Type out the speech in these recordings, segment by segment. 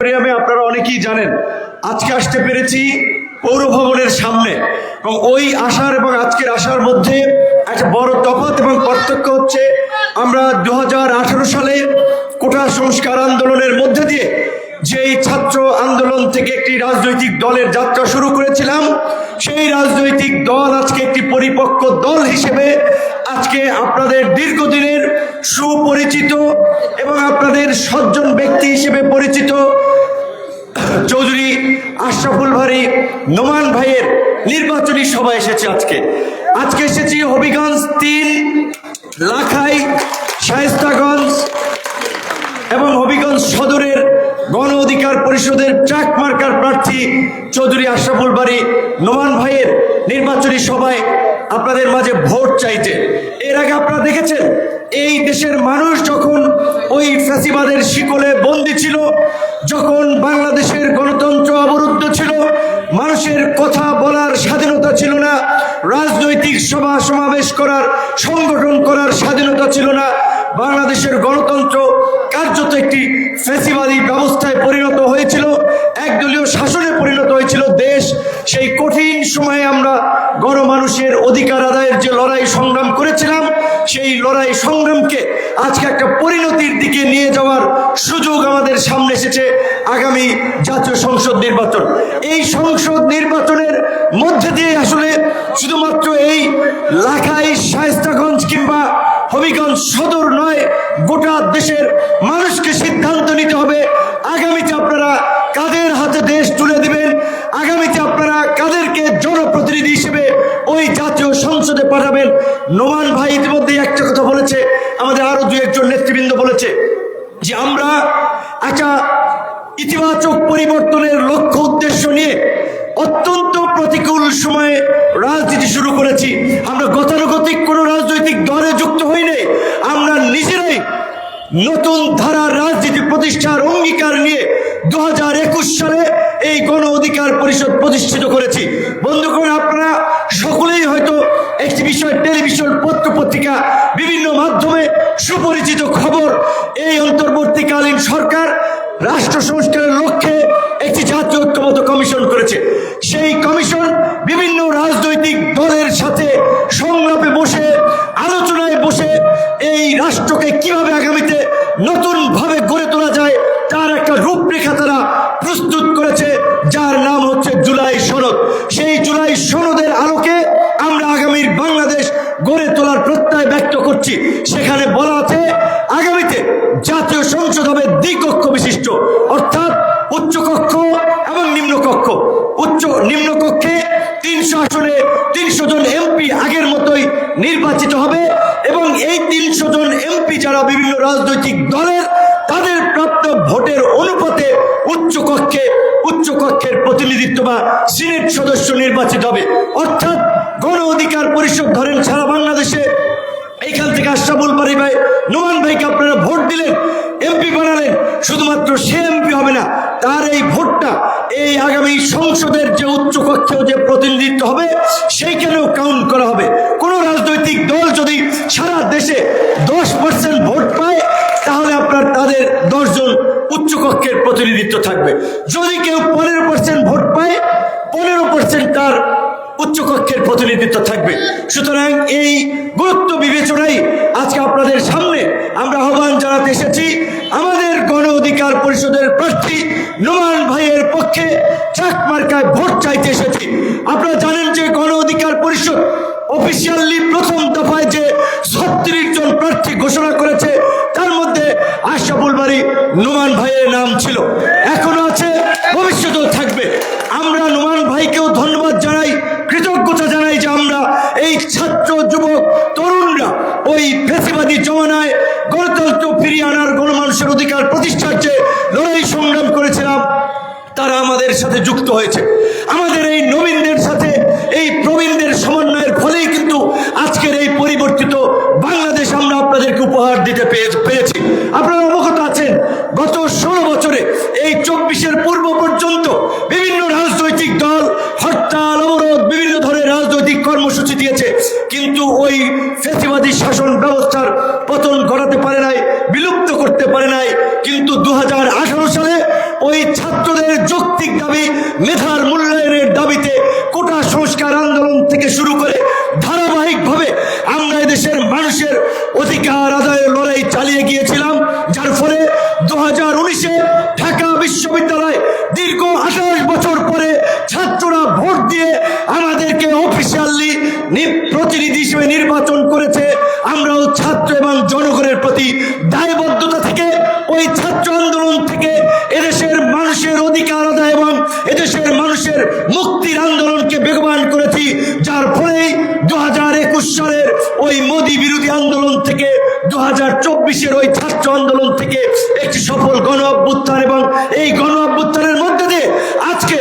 অডিটোরিয়ামে আপনারা অনেকেই জানেন, আজকে আসতে পেরেছি পৌর ভবনের সামনে। এবং ওই আসার এবং আজকের আসার মধ্যে একটা বড় তফাৎ এবং পার্থক্য হচ্ছে, আমরা দু সালে কোটা সংস্কার আন্দোলনের মধ্যে দিয়ে যেই ছাত্র আন্দোলন থেকে একটি রাজনৈতিক দলের যাত্রা শুরু করেছিলাম, সেই রাজনৈতিক দল আজকে একটি পরিপক্ক দল হিসেবে আজকে আপনাদের দীর্ঘদিনের সুপরিচিত এবং আপনাদের সজ্জন ব্যক্তি হিসেবে পরিচিত চৌধুরী আশরাফুল ভারি নোমান ভাইয়ের নির্বাচনী সভা এসেছে আজকে। আজকে এসেছি হবিগঞ্জ তিন, লাখাই, শায়েস্তাগঞ্জ এবং হবিগঞ্জ সদরের গণ অধিকার পরিষদের ট্রাক মার্কার প্রার্থী চৌধুরী আশরাফুল বাড়ি নোমান ভাইয়ের নির্বাচনী সভায় আপনাদের মাঝে ভোট চাইতে। এর আগে আপনারা দেখেছেন, এই দেশের মানুষ যখন ওই ফ্যাসিবাদের শিকলে বন্দী ছিল, যখন বাংলাদেশের গণতন্ত্র অবরুদ্ধ ছিল, মানুষের কথা বলার স্বাধীনতা ছিল না, রাজনৈতিক সভা সমাবেশ করার, সংগঠন করার স্বাধীনতা ছিল না, বাংলাদেশের গণতন্ত্র কার্যত একটি ফেসিবাদী ব্যবস্থায় পরিণত হয়েছিল একদলীয় শাসনে পরিণত হয়েছিল দেশ সেই কঠিন সময়ে আমরা গণমানুষের অধিকার আদায়ের যে লড়াই সংগ্রাম করেছিলাম সেই লড়াই সংগ্রামকে আজকে একটা পরিণতির দিকে নিয়ে যাওয়ার সুযোগ আমাদের সামনে এসেছে আগামী জাতীয় সংসদ নির্বাচন। এই সংসদ নির্বাচনের মধ্যে দিয়ে আসলে শুধুমাত্র এই লাখাই শায়স্তাগঞ্জ কিংবা হবিগঞ্জ সদর নয়, গোটা দেশের মানুষকে সিদ্ধান্ত নিতে হবে। আগামীতে আপনারা কাদের হাতে দেশ তুলে দিবেন আগামীতে আপনারা কাদেরকে জনপ্রতিনিধি হিসেবে ওই জাতীয় সংসদে পাঠাবেন নোমান ভাই ইতিমধ্যে একটা কথা বলেছে আমাদের আরও দু একজন নেতৃবৃন্দ বলেছে যে আমরা একটা ইতিবাচক পরিবর্তনের লক্ষ্য উদ্দেশ্য নিয়ে অত্যন্ত প্রতিকূল সময়ে রাজনীতি শুরু করেছি আমরা গতানুগতিক কোনো রাজনৈতিক দলে যুক্ত হই নাই আমরা নিজেরাই নতুন ধারার রাজনীতি প্রতিষ্ঠার অঙ্গীকার নিয়ে দু হাজার একুশ সালে এই গণ অধিকার পরিষদ প্রতিষ্ঠিত করেছি। বন্ধুগণ, আপনারা সকলেই হয়তো একটি বিষয় টেলিভিশন পত্র পত্রিকা বিভিন্ন মাধ্যমে সুপরিচিত খবর, এই অন্তর্বর্তীকালীন সরকার রাষ্ট্র সংস্কারের লক্ষ্যে একটি জাতীয় ঐক্যবদ্ধ কমিশন করেছে। সেই কমিশন গড়ে তোলার প্রত্যয় ব্যক্ত করছি। সেখানে বলা আছে, আগামীতে জাতীয় সংসদ হবে দ্বিকক্ষ বিশিষ্ট, অর্থাৎ উচ্চকক্ষ এবং নিম্নকক্ষ। উচ্চ নিম্নকক্ষে তিনশো আসনে তিনশো জন এমপি আগের মতোই নির্বাচিত হবে এবং এই তিনশো জন এমপি যারা বিভিন্ন রাজনৈতিক দলের তাদের প্রাপ্ত ভোটের অনুপাতে উচ্চকক্ষে উচ্চকক্ষের প্রতিনিধিত্ব বা সিনেট সদস্য নির্বাচিত হবে। অর্থাৎ গণ অধিকার পরিষদ ধরেন সারা বাংলাদেশে। এইখান থেকে আশরাফুল বাড়ি ভাই, নোমান ভাইকে আপনারা ভোট দিলেন, এমপি বানালেন, শুধুমাত্র সে এমপি হবে না, তার এই ভোটটা এই আগামী সংসদের যে উচ্চ কক্ষেও যে প্রতিনিধিত্ব হবে, সেইখানেও কাউন্ট করা হবে। কোন রাজনৈতিক দল যদি সারা দেশে দশ পার্সেন্ট ভোট পায়, তাহলে তাদের দশজন উচ্চকক্ষের প্রতিনিধিত্ব থাকবে। যদি কেউ পনেরো পার্সেন্ট ভোট পায়, পনেরো পার্সেন্ট তার উচ্চকক্ষের প্রতিনিধিত্ব থাকবে। সুতরাং এই গুরুত্ব বিবেচনায় আজকে আপনাদের সামনে আমরা আহ্বান জানাতে এসেছি, আমাদের গণ অধিকার পরিষদের প্রার্থী নোমান ভাইয়ের পক্ষে চাক মার্কায় ভোট চাইতে এসেছি। আপনারা জানেন যে গণ অধিকার পরিষদ অফিসিয়ালি প্রথম দফায় যে ছত্রিশ জন প্রার্থী ঘোষণা করেছে মধ্যে আশরাফুল বাড়ি নোমান ভাইয়ের নাম ছিল। এখনও আছে, ভবিষ্যতেও থাকবে। আমরা নোমান ভাইকেও ধন্যবাদ জানাই, কৃতজ্ঞতা জানাই যে আমরা এই ছাত্র, যুবক, তরুণরা ওই ফেসিবাদী জমানায় গণতন্ত্র ফিরিয়ে আনার গণমানুষের অধিকার প্রতিষ্ঠার যে লড়াই সংগ্রাম করেছিলাম, তারা আমাদের সাথে যুক্ত হয়েছে। আমাদের এই নবীনদের সাথে এই প্রবীণদের সমন্বয়ের ফলেই কিন্তু আজকের এই পরিবর্তিত বাংলাদেশ আমরা আপনাদেরকে উপহার দিতে পেয়ে- পেরেছি আপনারা অবগত আছেন গত ষোলো বছরে এই চব্বিশের পূর্ব পর্যন্ত বিভিন্ন রাজনৈতিক দল হরতাল অবরোধ বিভিন্ন ধরনের রাজনৈতিক কর্মসূচি দিয়েছে কিন্তু ওই ফেসিবাদী শাসন ব্যবস্থার পতন ঘটাতে করতে পারে নাই। কিন্তু দু হাজার আঠারো সালে ওই ছাত্রদের যৌক্তিক দাবি মেধার মূল্যায়নের দাবিতে কোটা সংস্কার আন্দোলন থেকে শুরু করে ধারাবাহিকভাবে আমরা এদেশের মানুষের অধিকার আদায়ের লড়াই চালিয়ে গিয়েছিলাম, যার ফলে দু হাজার উনিশে ঢাকা বিশ্ববিদ্যালয় দীর্ঘ আঠাশ বছর পরে ছাত্ররা ভোট দিয়ে আমাদেরকে অফিসিয়ালি প্রতিনিধি হিসেবে নির্বাচন করেছে। আমরাও ছাত্র এবং জনগণের প্রতি দায়বদ্ধতা থেকে ওই ছাত্র আন্দোলন থেকে এদেশের মানুষের অধিকার আদায় এবং এদেশের মানুষের মুক্তির আন্দোলনকে বেগবান করেছি যার ফলেই দু হাজার একুশ সালের ওই মোদী বিরোধী আন্দোলন থেকে দু হাজার চব্বিশের ওই ছাত্র আন্দোলন থেকে একটি সফল গণ অভ্যুত্থান এবং এই গণ অভ্যুত্থানের মধ্যে দিয়ে আজকে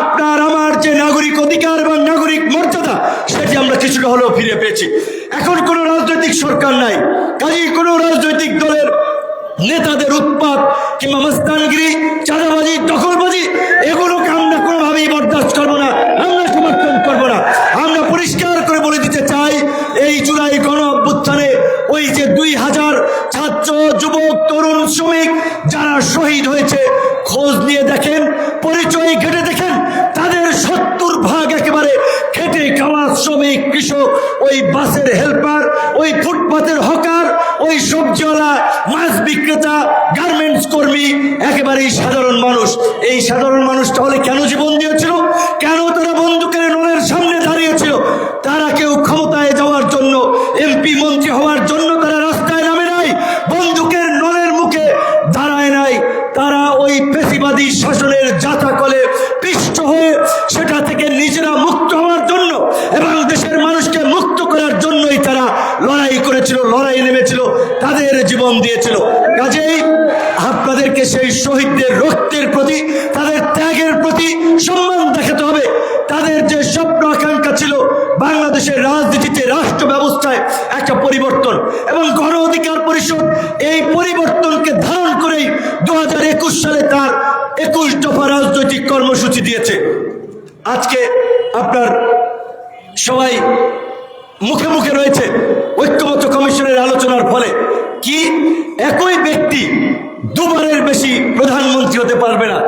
আপনার আমার যে নাগরিক অধিকার এবং নাগরিক মর্যাদা সেটি আমরা কিছুটা হলেও ফিরে পেয়েছি। এখন কোনো রাজনৈতিক সরকার নাই। কাজেই কোনো রাজনৈতিক দলের নেতাদের উৎপাত কিংবা মস্তানগিরি, চাঁদাবাজি, দখলবাজি এগুলোকে আমরা কোনোভাবেই বরদাস্ত করব না, আমরা সমর্থন করব না। আমরা পরিষ্কার করে বলে দিতে চাই, এই জুলাই গণ অভ্যুত্থানে ওই যে দুই হাজার ছাত্র, যুবক, তরুণ, শ্রমিক যারা শহীদ হয়েছে, খোঁজ নিয়ে দেখেন, পরিচয় ঘেটে দেখেন, তাদের সত্তর ভাগ একেবারে শ্রমিক কৃষক, ওই বাসের হেল্পার ওই ফুটপাতের হকার ওই সবজিওয়ালা, মাছ বিক্রেতা গার্মেন্টস কর্মী, একেবারেই সাধারণ মানুষ। এই সাধারণ মানুষটা হলে কেন জীবন দিয়েছিল কেন তারা বন্দুকের নলের সামনে দাঁড়িয়েছিল তারা কেউ ক্ষমতায় যাওয়ার জন্য এমপি মন্ত্রী হওয়ার জন্য তারা রাস্তায় নামে নাই বন্দুকের নলের মুখে দাঁড়ায় নাই তারা ওই পেশিবাদী শাসনের যাতা কলে পিষ্ট হয়ে সেটা থেকে নিজেরা মুক্ত হওয়ার জন্য এবং দেশের মানুষকে মুক্ত করার জন্যই তারা লড়াই করেছিল লড়াই নেমেছিল তাদের জীবন দিয়েছিল কাজেই আপনাদেরকে সেই শহীদদের রক্তের প্রতি, তাদের ত্যাগের প্রতি সম্মান দেখাতে হবে। তাদের যে স্বপ্ন, আকাঙ্ক্ষা ছিল, বাংলাদেশের রাজনীতিতে রাষ্ট্র ব্যবস্থায় একটা পরিবর্তন এবং গণ অধিকার পরিষদ এই পরিবর্তনকে ধারণ করেই দু হাজার একুশ সালে তার একুশ দফা রাজনৈতিক কর্মসূচি দিয়েছে। আজকে আপনার সবাই মুখে মুখে রয়েছে ঐক্যমত্য কমিশনের আলোচনার ফলে কি একই ব্যক্তি দুবারের বেশি প্রধানমন্ত্রী হতে পারবে না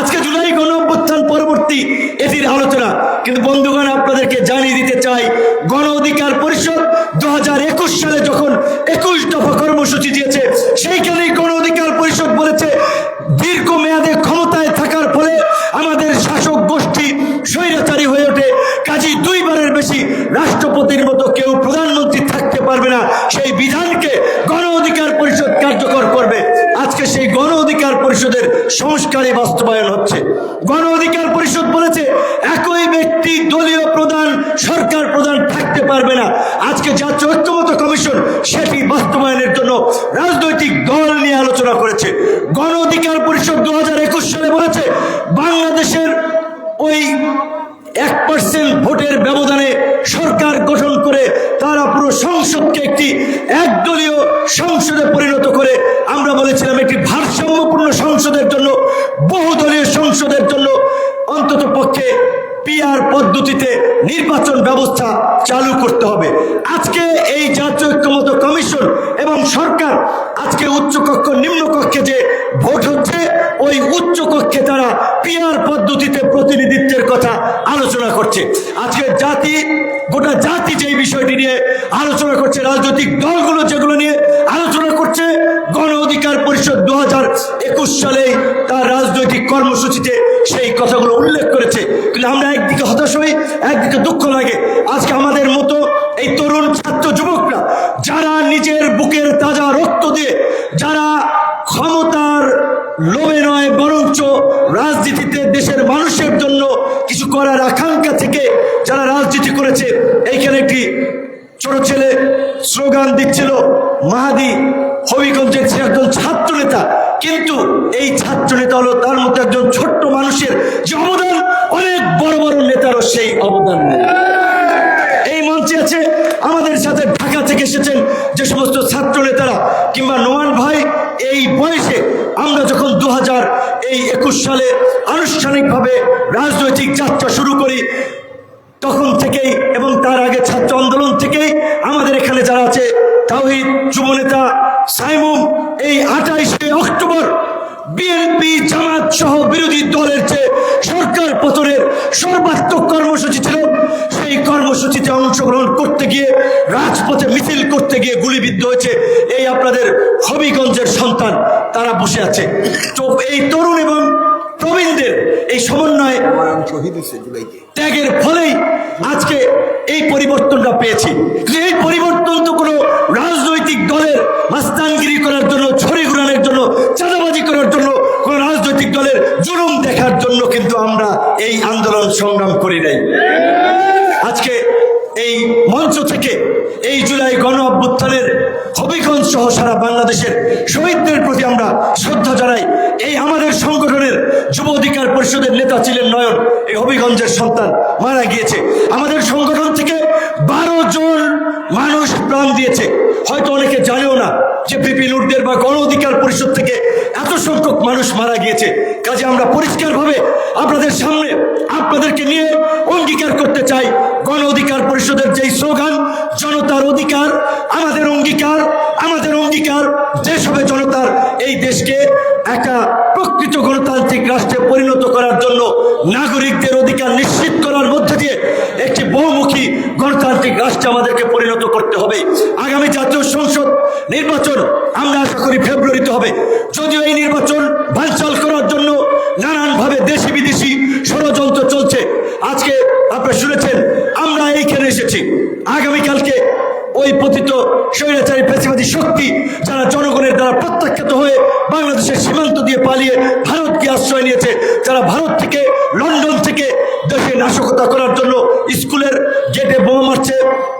আজকে জুলাই গণ অভ্যুত্থান পরবর্তী এটির আলোচনা কিন্তু বন্ধুগণ আপনাদেরকে জানিয়ে দিতে চাই গণ অধিকার পরিষদ দু সালে যখন একুশ দফা কর্মসূচি দিয়েছে সেইখানেই গণ অধিকার পরিষদ বলেছে দীর্ঘ মেয়াদে ক্ষমতায় থাকার ফলে আমাদের শাসক গোষ্ঠী স্বৈরাচারী হয়ে ওঠে কাজী দুইবারের বেশি রাষ্ট্রপতির মতো কেউ প্রধানমন্ত্রী থাকতে পারবে না। সেই বিধানকে গণ অধিকার পরিষদ কার্যকর করবে। আজকে সেই গণ অধিকার পরিষদের সংস্কারে বাস্তবায়ন হচ্ছে। গণ অধিকার পরিষদ বলেছে, একই ব্যক্তি দলীয় প্রধান, সরকার প্রধান থাকতে পারবে না। আজকে জাতীয় ঐক্যমত কমিশন সেটি বাস্তবায়নের জন্য রাজনৈতিক দল নিয়ে আলোচনা করেছে। গণ অধিকার পরিষদ দু সালে বলেছে বাংলাদেশের ওই এক পার্সেন্ট ভোটের ব্যবধানে সরকার গঠন করে তারা পুরো সংসদকে একটি একদলীয় সংসদে পরিণত করে আমরা বলেছিলাম একটি ভারসাম্যপূর্ণ সংসদের জন্য বহুদলীয় সংসদের জন্য অন্তত পক্ষে পিআর পদ্ধতিতে নির্বাচন ব্যবস্থা চালু করতে হবে। আজকে এই জাতীয় ঐক্যমত কমিশন এবং সরকার আজকে উচ্চকক্ষ নিম্নকক্ষে যে ভোট হচ্ছে, ওই উচ্চকক্ষে তারা পিয়ার পদ্ধতিতে প্রতিনিধিত্বের কথা আলোচনা করছে। আজকে জাতি, গোটা জাতি যে বিষয়টি নিয়ে আলোচনা করছে, রাজনৈতিক দলগুলো যেগুলো নিয়ে আলোচনা করছে গণ অধিকার পরিষদ দু হাজার একুশ সালে তার রাজনৈতিক কর্মসূচিতে সেই কথাগুলো উল্লেখ করেছে কিন্তু আমরা একদিকে হতাশ হই, একদিকে দুঃখ লাগে। আজকে আমাদের মতো এই তরুণ ছাত্র যুবকরা, যারা নিজের বুকের তাজা রক্ত দিয়ে, যারা ক্ষমতার লোভে নয়, বরঞ্চ রাজনীতিতে দেশের মানুষের জন্য কিছু করার আকাঙ্ক্ষা থেকে যারা রাজনীতি করেছে, এইখানে একটি ছোট ছেলে স্লোগান দিচ্ছিল, মাহাদি হবিগঞ্জের একজন ছাত্র নেতা কিন্তু এই ছাত্র নেতা হলো তার মধ্যে একজন ছোট্ট মানুষের যে অবদান বড় নেতারও সেই অবদান নেই। এই মঞ্চে আছে আমাদের সাথে ঢাকা থেকে এসেছেন যে সমস্ত ছাত্র নেতারা কিংবা নোমান ভাই, এই বয়সে আমরা যখন দু হাজার এই একুশ সালে আনুষ্ঠানিকভাবে রাজনৈতিক যাত্রা শুরু করি, তখন থেকেই এবং তার আগে ছাত্র আন্দোলন থেকেই আমাদের এখানে যারা আছে, তাওহিদ যুবনেতা সাইমুম, এই আঠাইশে অক্টোবর বিএনপি, জামাত সহ বিরোধী দলের যে সরকার পতনের সর্বাত্মক কর্মসূচি ছিল, সেই কর্মসূচিতে অংশগ্রহণ করতে গিয়ে, রাজপথে মিছিল করতে গিয়ে গুলিবিদ্ধ হয়েছে এই আপনাদের হবিগঞ্জের সন্তান। তারা বসে আছে। তো এই তরুণ এবং প্রবীণদের এই সমন্বয়ে ত্যাগের ফলেই আজকে এই পরিবর্তনটা পেয়েছি। এই পরিবর্তন তো কোনো রাজনৈতিক দলের মাস্তানগিরি করার জন্য ছড়ি ঘুরানোর জন্য করার জন্য কোনো রাজনৈতিক দলের জুলুম দেখার জন্য কিন্তু আমরা এই আন্দোলন সংগ্রাম করি নাই। আজকে এই মঞ্চ থেকে এই জুলাই গণ অভ্যুত্থানের হবিগঞ্জ সহ সারা বাংলাদেশের শহীদদের প্রতি আমরা শ্রদ্ধা জানাই। এই আমাদের সংগঠনের যুব অধিকার পরিষদের নেতা ছিলেন নয়ন, এই হবিগঞ্জের সন্তান মারা গিয়েছে। আমাদের সংগঠন থেকে জন মানুষ প্রাণ দিয়েছে। হয়তো অনেকে জানেও না যে বিপিন উর্দের বা গণ অধিকার পরিষদ থেকে এত সংখ্যক মানুষ মারা গিয়েছে। কাজে আমরা পরিষ্কারভাবে আপনাদের সামনে, আপনাদেরকে নিয়ে অঙ্গীকার করতে চাই। গণ অধিকার পরিষদের যেই স্লোগান, জনতার অধিকার, আমাদের অঙ্গীকার আমাদের অঙ্গীকার, দেশ হবে জনতার। এই দেশকে একটা প্রকৃত গণতান্ত্রিক রাষ্ট্রে পরিণত করার জন্য নাগরিকদের অধিকার নিশ্চিত করার মধ্যে দিয়ে একটি বহুমুখী গণতান্ত্রিক রাষ্ট্রে আমাদেরকে পরিণত হবে আগামী জাতীয় সংসদ নির্বাচন আমরা আশা করি ফেব্রুয়ারিতে হবে। যদিও এই নির্বাচন বানচাল করার জন্য নানানভাবে দেশি বিদেশি ষড়যন্ত্র চলছে। আজকে আপনারা শুনেছেন, আমরা এইখানে এসেছি। আগামীকালকে ওই পতিত স্বৈরাচারী পেশিবাদী শক্তি যারা জনগণের দ্বারা প্রত্যাখ্যাত হয়ে বাংলাদেশের সীমান্ত দিয়ে পালিয়ে ভারতকে আশ্রয় নিয়েছে, যারা ভারত থেকে, লন্ডন থেকে নাশকতা করার জন্য স্কুলের গেটে বোমা মারছে,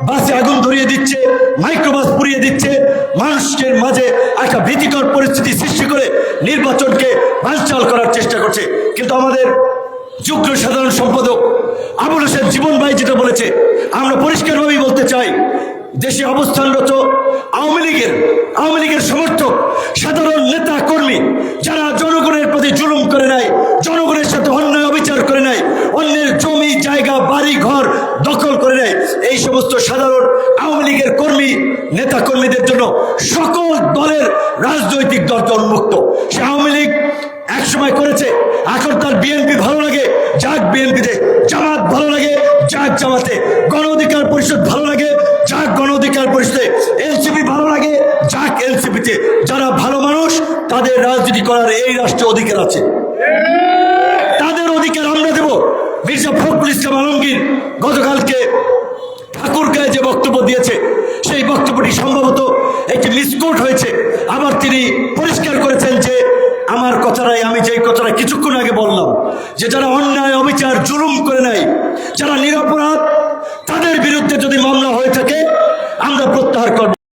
বাসে আগুন ধরিয়ে দিচ্ছে, মাইক্রোবাস পুড়িয়ে দিচ্ছে, মানুষের মাঝে একটা ভীতিকর পরিস্থিতি সৃষ্টি করে নির্বাচনকে বানচাল করার চেষ্টা করছে। কিন্তু আমাদের যুগ্ম সাধারণ সম্পাদক আবুল হোসেন জীবন ভাই যেটা বলেছে, আমরা পরিষ্কারভাবেই বলতে চাই দেশে অবস্থানরত আওয়ামী লীগের আওয়ামী লীগের সমর্থক, সাধারণ নেতা, কর্মী, যারা জনগণের প্রতি জুলুম করে নাই, জনগণের সাথে অন্যায় অবিচার করে নাই, অন্যের জমি, জায়গা, বাড়ি, ঘর দখল করে নেয় এই সমস্ত সাধারণ আওয়ামী লীগের কর্মী, নেতা কর্মীদের জন্য সকল দলের রাজনৈতিক দল উন্মুক্ত সে আওয়ামী লীগ এক সময় করেছে। এখন তার বিএনপি ভালো লাগে, যাক বিএনপিতে জামাত ভালো লাগে, যাক জামাতে গণ অধিকার পরিষদ ভালো লাগে, যাক গণ অধিকার পরিষদে এনসিপি ভালো লাগে, যাক এনসিপিতে যারা ভালো মানুষ, তাদের রাজনীতি করার এই রাষ্ট্রে অধিকার আছে। তাদের অধিকার আমরা দেব। মির্জা ফখরুল ইসলাম আলমগীর গতকালকে ঠাকুরগাঁয়ে যে বক্তব্য দিয়েছে, সেই বক্তব্যটি সম্ভবত একটি মিসকোট হয়েছে। আবার তিনি পরিষ্কার করেছেন যে আমার কথাটাই আমি যে কথাটা কিছুক্ষণ আগে বললাম, যে যারা অন্যায়, অবিচার, জুলুম করে নাই যারা নিরাপরাধ, তাদের বিরুদ্ধে যদি মামলা হয়ে থাকে, আমরা প্রত্যাহার করব।